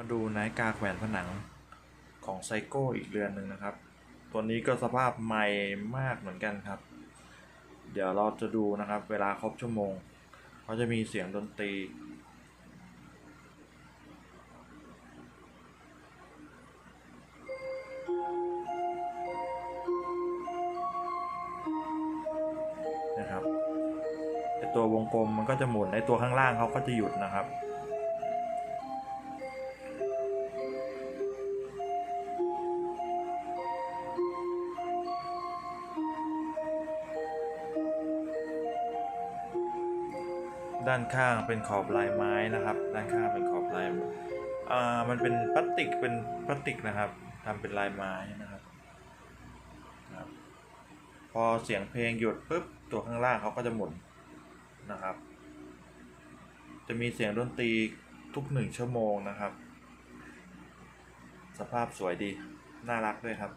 มาดูนาฬิกาแขวนผนังของไซโก้อีกเรือนหนึ่งนะครับ ตัวนี้ก็สภาพใหม่มากเหมือนกันครับ เดี๋ยวเราจะดูนะครับ เวลาครบชั่วโมงเขาจะมีเสียงดนตรี นะครับไอตัววงกลมมันก็จะหมุนไอตัวข้างล่างเขาก็จะหยุดนะครับ ด้านข้างเป็นขอบลายไม้นะครับ ด้านข้างเป็นขอบลายอ่ามันเป็นพลาสติกเป็นพลาสติกนะครับทำเป็นลายไม้นะครับครับพอเสียงเพลงหยุดปุ๊บตัวข้างล่างเขาก็จะหมุนนะครับ จะมีเสียงดนตรีทุกหนึ่งชั่วโมงนะครับ สภาพสวยดี น่ารักด้วยครับ